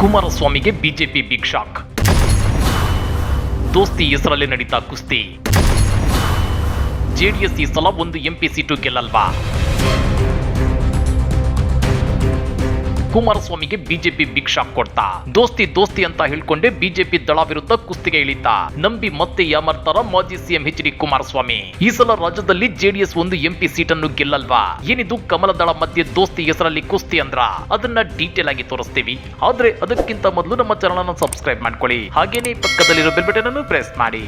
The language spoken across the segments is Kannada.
ಕುಮಾರಸ್ವಾಮಿಗೆ ಬಿಜೆಪಿ ಬಿಗ್ ಶಾಕ್. ದೋಸ್ತಿ ಹೆಸರಲ್ಲಿ ನಡೀತಾ ಕುಸ್ತಿ. ಜೆಡಿಎಸ್ ಈ ಸಲ ಒಂದು ಎಂಪಿ ಸೀಟು ಗೆಲ್ಲಲ್ವಾ? ಕುಮಾರಸ್ವಾಮಿಗೆ ಬಿಜೆಪಿ ಬಿಗ್ ಶಾಕ್ ಕೊಡ್ತಾ. ದೋಸ್ತಿ ದೋಸ್ತಿ ಅಂತ ಹೇಳ್ಕೊಂಡೆ ಬಿಜೆಪಿ ದಳ ವಿರುದ್ಧ ಕುಸ್ತಿಗೆ ಇಳಿತ. ನಂಬಿ ಮತ್ತೆ ಯಾಮರ್ತಾರ ಮಾಜಿ ಸಿಎಂ ಎಚ್ ಡಿ ಕುಮಾರಸ್ವಾಮಿ. ಈ ಸಲ ರಾಜ್ಯದಲ್ಲಿ ಜೆಡಿಎಸ್ ಒಂದು ಎಂಪಿ ಸೀಟನ್ನು ಗೆಲ್ಲಲ್ವಾ? ಏನಿದು ಕಮಲ ದಳ ಮಧ್ಯೆ ದೋಸ್ತಿ ಹೆಸರಲ್ಲಿ ಕುಸ್ತಿ ಅಂದ್ರ? ಅದನ್ನ ಡೀಟೇಲ್ ಆಗಿ ತೋರಿಸ್ತೀವಿ. ಆದ್ರೆ ಅದಕ್ಕಿಂತ ಮೊದಲು ನಮ್ಮ ಚಾನಲ್ ಅನ್ನು ಸಬ್ಸ್ಕ್ರೈಬ್ ಮಾಡ್ಕೊಳ್ಳಿ. ಹಾಗೇನೇ ಪಕ್ಕದಲ್ಲಿರೋ ಬೆಲ್ ಬಟನ್ ಅನ್ನು ಪ್ರೆಸ್ ಮಾಡಿ.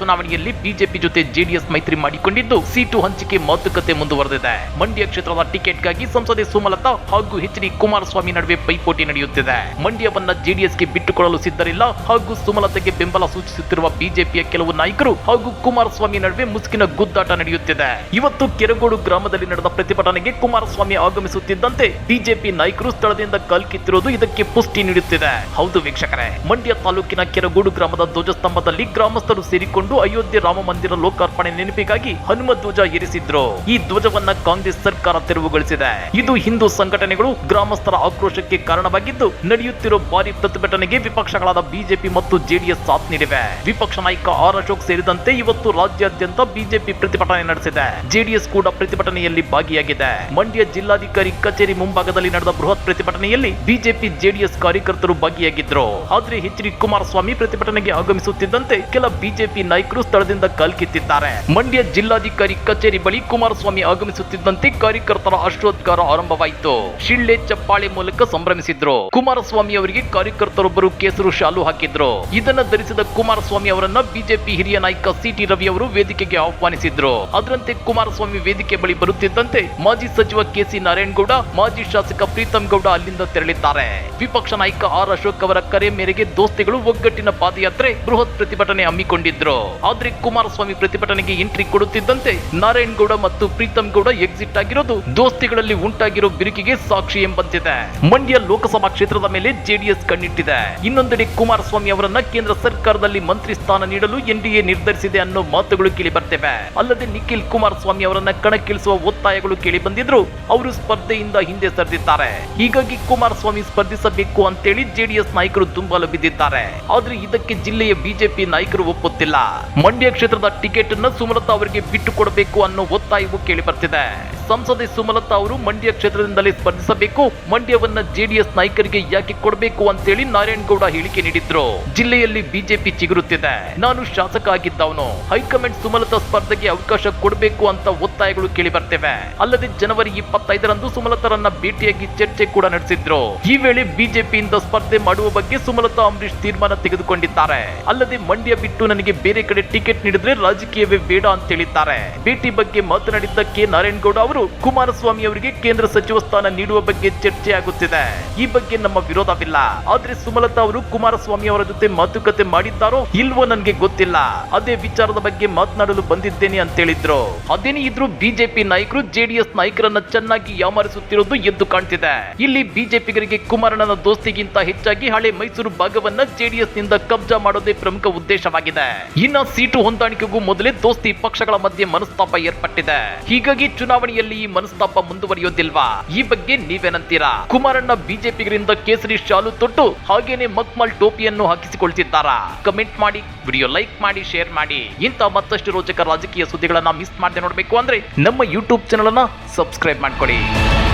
ಚುನಾವಣೆಯಲ್ಲಿ ಬಿಜೆಪಿ ಜೊತೆ ಜೆಡಿಎಸ್ ಮೈತ್ರಿ ಮಾಡಿಕೊಂಡಿದ್ದು ಸೀಟು ಹಂಚಿಕೆ ಮಾತುಕತೆ ಮುಂದುವರೆದಿದೆ. ಮಂಡ್ಯ ಕ್ಷೇತ್ರದ ಟಿಕೆಟ್ಗಾಗಿ ಸಂಸದೆ ಸುಮಲತಾ ಹಾಗೂ ಎಚ್ ಡಿ ಕುಮಾರಸ್ವಾಮಿ ನಡುವೆ ಪೈಪೋಟಿ ನಡೆಯುತ್ತಿದೆ. ಮಂಡ್ಯವನ್ನ ಜೆಡಿಎಸ್ಗೆ ಬಿಟ್ಟುಕೊಡಲು ಸಿದ್ಧರಿಲ್ಲ ಹಾಗೂ ಸುಮಲತೆಗೆ ಬೆಂಬಲ ಸೂಚಿಸುತ್ತಿರುವ ಬಿಜೆಪಿಯ ಕೆಲವು ನಾಯಕರು ಹಾಗೂ ಕುಮಾರಸ್ವಾಮಿ ನಡುವೆ ಮುಸುಕಿನ ಗುದ್ದಾಟ ನಡೆಯುತ್ತಿದೆ. ಇವತ್ತು ಕೆರಗೋಡು ಗ್ರಾಮದಲ್ಲಿ ನಡೆದ ಪ್ರತಿಭಟನೆಗೆ ಕುಮಾರಸ್ವಾಮಿ ಆಗಮಿಸುತ್ತಿದ್ದಂತೆ ಬಿಜೆಪಿ ನಾಯಕರು ಸ್ಥಳದಿಂದ ಕಲ್ಕಿತ್ತಿರುವುದು ಇದಕ್ಕೆ ಪುಷ್ಟಿ ನೀಡುತ್ತಿದೆ. ಹೌದು ವೀಕ್ಷಕರೇ, ಮಂಡ್ಯ ತಾಲೂಕಿನ ಕೆರಗೋಡು ಗ್ರಾಮದ ಧ್ವಜಸ್ತಂಭದಲ್ಲಿ ಗ್ರಾಮಸ್ಥರು ಸೇರಿಕೊಂಡು ಅಯೋಧ್ಯೆ ರಾಮ ಮಂದಿರ ಲೋಕಾರ್ಪಣೆ ನೆನಪಿಗಾಗಿ ಹನುಮ ಧ್ವಜ ಏರಿಸಿದ್ರು ಈ ಧ್ವಜವನ್ನ ಕಾಂಗ್ರೆಸ್ ಸರ್ಕಾರ ತೆರವುಗೊಳಿಸಿದೆ. ಇದು ಹಿಂದೂ ಸಂಘಟನೆಗಳು ಗ್ರಾಮಸ್ಥರ ಆಕ್ರೋಶಕ್ಕೆ ಕಾರಣವಾಗಿದ್ದು ನಡೆಯುತ್ತಿರುವ ಭಾರಿ ಪ್ರತಿಭಟನೆಗೆ ವಿಪಕ್ಷಗಳಾದ ಬಿಜೆಪಿ ಮತ್ತು ಜೆಡಿಎಸ್ ಸಾಥ್ ನೀಡಿವೆ. ವಿಪಕ್ಷ ನಾಯಕ ಆರ್ ಅಶೋಕ್ ಸೇರಿದಂತೆ ಇವತ್ತು ರಾಜ್ಯಾದ್ಯಂತ ಬಿಜೆಪಿ ಪ್ರತಿಭಟನೆ ನಡೆಸಿದೆ. ಜೆಡಿಎಸ್ ಕೂಡ ಪ್ರತಿಭಟನೆಯಲ್ಲಿ ಭಾಗಿಯಾಗಿದೆ. ಮಂಡ್ಯ ಜಿಲ್ಲಾಧಿಕಾರಿ ಕಚೇರಿ ಮುಂಭಾಗದಲ್ಲಿ ನಡೆದ ಬೃಹತ್ ಪ್ರತಿಭಟನೆಯಲ್ಲಿ ಬಿಜೆಪಿ, ಜೆಡಿಎಸ್ ಕಾರ್ಯಕರ್ತರು ಭಾಗಿಯಾಗಿದ್ರು. ಆದ್ರೆ ಎಚ್ ಡಿ ಕುಮಾರಸ್ವಾಮಿ ಪ್ರತಿಭಟನೆಗೆ ಆಗಮಿಸುತ್ತಿದ್ದಂತೆ ಕೆಲ ಬಿಜೆಪಿ ಸ್ಥಳದಿಂದ ಕಲ್ಕಿತ್ತಿದ್ದಾರೆ ಮಂಡ್ಯ ಜಿಲ್ಲಾಧಿಕಾರಿ ಕಚೇರಿ ಬಳಿ ಕುಮಾರಸ್ವಾಮಿ ಆಗಮಿಸುತ್ತಿದ್ದಂತೆ ಕಾರ್ಯಕರ್ತರ ಅಶ್ವೋದ್ಗಾರ ಆರಂಭವಾಯಿತು. ಶಿಳ್ಳೆ ಚಪ್ಪಾಳೆ ಮೂಲಕ ಸಂಭ್ರಮಿಸಿದ್ರು. ಕುಮಾರಸ್ವಾಮಿ ಅವರಿಗೆ ಕಾರ್ಯಕರ್ತರೊಬ್ಬರು ಕೇಸರು ಶಾಲು ಹಾಕಿದ್ರು. ಇದನ್ನ ಧರಿಸಿದ ಕುಮಾರಸ್ವಾಮಿ ಅವರನ್ನ ಬಿಜೆಪಿ ಹಿರಿಯ ನಾಯಕ ಸಿಟಿ ರವಿ ಅವರು ವೇದಿಕೆಗೆ ಆಹ್ವಾನಿಸಿದ್ರು. ಅದರಂತೆ ಕುಮಾರಸ್ವಾಮಿ ವೇದಿಕೆ ಬಳಿ ಬರುತ್ತಿದ್ದಂತೆ ಮಾಜಿ ಸಚಿವ ಕೆಸಿ ನಾರಾಯಣಗೌಡ, ಮಾಜಿ ಶಾಸಕ ಪ್ರೀತಂ ಗೌಡ ಅಲ್ಲಿಂದ ತೆರಳಿದ್ದಾರೆ. ವಿಪಕ್ಷ ನಾಯಕ ಆರ್ ಅಶೋಕ್ ಅವರ ಕರೆ ಮೇರೆಗೆ ದೋಸ್ತಿಗಳು ಒಗ್ಗಟ್ಟಿನ ಪಾದಯಾತ್ರೆ ಬೃಹತ್ ಪ್ರತಿಭಟನೆ ಹಮ್ಮಿಕೊಂಡಿದ್ರು. ಆದ್ರೆ ಕುಮಾರಸ್ವಾಮಿ ಪ್ರತಿಭಟನೆಗೆ ಎಂಟ್ರಿ ಕೊಡುತ್ತಿದ್ದಂತೆ ನಾರಾಯಣ್ ಗೌಡ ಮತ್ತು ಪ್ರೀತಮ್ ಗೌಡ ಎಕ್ಸಿಟ್ ಆಗಿರೋದು ದೋಸ್ತಿಗಳಲ್ಲಿ ಉಂಟಾಗಿರೋ ಬಿರುಕಿಗೆ ಸಾಕ್ಷಿ ಎಂಬಂತಿದೆ. ಮಂಡ್ಯ ಲೋಕಸಭಾ ಕ್ಷೇತ್ರದ ಮೇಲೆ ಜೆಡಿಎಸ್ ಕಣ್ಣಿಟ್ಟಿದೆ. ಇನ್ನೊಂದೆಡೆ ಕುಮಾರಸ್ವಾಮಿ ಅವರನ್ನ ಕೇಂದ್ರ ಸರ್ಕಾರದಲ್ಲಿ ಮಂತ್ರಿ ಸ್ಥಾನ ನೀಡಲು ಎನ್ಡಿಎ ನಿರ್ಧರಿಸಿದೆ ಅನ್ನೋ ಮಾತುಗಳು ಕೇಳಿ ಬರ್ತಿವೆ. ಅಲ್ಲದೆ ನಿಖಿಲ್ ಕುಮಾರಸ್ವಾಮಿ ಅವರನ್ನ ಕಣಕ್ಕಿಳಿಸುವ ಒತ್ತಾಯಗಳು ಕೇಳಿ ಬಂದಿದ್ರು ಅವರು ಸ್ಪರ್ಧೆಯಿಂದ ಹಿಂದೆ ಸರಿದಿದ್ದಾರೆ. ಹೀಗಾಗಿ ಕುಮಾರಸ್ವಾಮಿ ಸ್ಪರ್ಧಿಸಬೇಕು ಅಂತೇಳಿ ಜೆಡಿಎಸ್ ನಾಯಕರು ತುಂಬಲು ಬಿದ್ದಿದ್ದಾರೆ. ಆದ್ರೆ ಇದಕ್ಕೆ ಜಿಲ್ಲೆಯ ಬಿಜೆಪಿ ನಾಯಕರು ಒಪ್ಪುತ್ತಿಲ್ಲ. ಮಂಡ್ಯ ಕ್ಷೇತ್ರದ ಟಿಕೆಟ್ ಅನ್ನು ಸುಮಲತಾ ಅವರಿಗೆ ಬಿಟ್ಟು ಕೊಡಬೇಕು ಅನ್ನೋ ಒತ್ತಾಯವು ಕೇಳಿ ಬರ್ತಿದೆ. ಸಂಸದೆ ಸುಮಲತಾ ಅವರು ಮಂಡ್ಯ ಕ್ಷೇತ್ರದಿಂದಲೇ ಸ್ಪರ್ಧಿಸಬೇಕು, ಮಂಡ್ಯವನ್ನ ಜೆಡಿಎಸ್ ನಾಯಕರಿಗೆ ಯಾಕೆ ಕೊಡಬೇಕು ಅಂತೇಳಿ ನಾರಾಯಣಗೌಡ ಹೇಳಿಕೆ ನೀಡಿದ್ರು. ಜಿಲ್ಲೆಯಲ್ಲಿ ಬಿಜೆಪಿ ಚಿಗುರುತ್ತಿದೆ. ನಾನು ಶಾಸಕ ಆಗಿದ್ದವನು. ಹೈಕಮಾಂಡ್ ಸುಮಲತಾ ಸ್ಪರ್ಧೆಗೆ ಅವಕಾಶ ಕೊಡಬೇಕು ಅಂತ ಒತ್ತಾಯಗಳು ಕೇಳಿ ಬರ್ತೇವೆ ಅಲ್ಲದೆ ಜನವರಿ ಇಪ್ಪತ್ತೈದರಂದು ಸುಮಲತಾರನ್ನ ಭೇಟಿಯಾಗಿ ಚರ್ಚೆ ಕೂಡ ನಡೆಸಿದ್ರು. ಈ ವೇಳೆ ಬಿಜೆಪಿಯಿಂದ ಸ್ಪರ್ಧೆ ಮಾಡುವ ಬಗ್ಗೆ ಸುಮಲತಾ ಅಂಬರೀಶ್ ತೀರ್ಮಾನ ತೆಗೆದುಕೊಂಡಿದ್ದಾರೆ. ಅಲ್ಲದೆ ಮಂಡ್ಯ ಬಿಟ್ಟು ನನಗೆ ಬೇರೆ ಕಡೆ ಟಿಕೆಟ್ ನೀಡಿದ್ರೆ ರಾಜಕೀಯವೇ ಬೇಡ ಅಂತ ಹೇಳಿದ್ದಾರೆ. ಭೇಟಿ ಬಗ್ಗೆ ಮಾತನಾಡಿದ್ದಕ್ಕೆ ನಾರಾಯಣಗೌಡ ಅವರು ಕುಮಾರಸ್ವಾಮಿ ಅವರಿಗೆ ಕೇಂದ್ರ ಸಚಿವ ಸ್ಥಾನ ನೀಡುವ ಬಗ್ಗೆ ಚರ್ಚೆ ಆಗುತ್ತಿದೆ. ಈ ಬಗ್ಗೆ ನಮ್ಮ ವಿರೋಧವಿಲ್ಲ. ಆದ್ರೆ ಸುಮಲತಾ ಅವರು ಕುಮಾರಸ್ವಾಮಿ ಅವರ ಜೊತೆ ಮಾತುಕತೆ ಮಾಡಿದ್ದಾರೋ ಇಲ್ವೋ ನನಗೆ ಗೊತ್ತಿಲ್ಲ. ಅದೇ ವಿಚಾರದ ಬಗ್ಗೆ ಮಾತನಾಡಲು ಬಂದಿದ್ದೇನೆ ಅಂತ ಹೇಳಿದ್ರು. ಅದೇನೇ ಇದ್ರು ಬಿಜೆಪಿ ನಾಯಕರು ಜೆಡಿಎಸ್ ನಾಯಕರನ್ನ ಚೆನ್ನಾಗಿ ಯಾಮಾರಿಸುತ್ತಿರೋದು ಎದ್ದು ಕಾಣ್ತಿದೆ. ಇಲ್ಲಿ ಬಿಜೆಪಿಗರಿಗೆ ಕುಮಾರಣ್ಣನ ದೋಸ್ತಿಗಿಂತ ಹೆಚ್ಚಾಗಿ ಹಳೆ ಮೈಸೂರು ಭಾಗವನ್ನ ಜೆಡಿಎಸ್ನಿಂದ ಕಬ್ಜಾ ಮಾಡೋದೇ ಪ್ರಮುಖ ಉದ್ದೇಶವಾಗಿದೆ. ಇನ್ನ ಸೀಟು ಹೊಂದಾಣಿಕೆಗೂ ಮೊದಲೇ ದೋಸ್ತಿ ಪಕ್ಷಗಳ ಮಧ್ಯೆ ಮನಸ್ತಾಪ ಏರ್ಪಟ್ಟಿದೆ. ಹೀಗಾಗಿ ಚುನಾವಣೆಯಲ್ಲಿ ಈ ಮನಸ್ತಾಪ ಮುಂದುವರಿಯೋದಿಲ್ವಾ ಈ ಬಗ್ಗೆ ನೀವೇನಂತೀರಾ? ಕುಮಾರಣ್ಣ ಬಿಜೆಪಿಗರಿಂದ ಕೇಸರಿ ಶಾಲು ತೊಟ್ಟು ಹಾಗೇನೆ ಮಕ್ಮಲ್ ಟೋಪಿಯನ್ನು ಹಾಕಿಸಿಕೊಳ್ತಿದ್ದಾರಾ? ಕಮೆಂಟ್ ಮಾಡಿ, ವಿಡಿಯೋ ಲೈಕ್ ಮಾಡಿ, ಶೇರ್ ಮಾಡಿ. ಇಂಥ ಮತ್ತಷ್ಟು ರೋಚಕ ರಾಜಕೀಯ ಸುದ್ದಿಗಳನ್ನ ಮಿಸ್ ಮಾಡದೆ ನೋಡಬೇಕು ಅಂದ್ರೆ ನಮ್ಮ ಯೂಟ್ಯೂಬ್ ಚಾನಲ್ ಅನ್ನ ಸಬ್ಸ್ಕ್ರೈಬ್ ಮಾಡ್ಕೊಳ್ಳಿ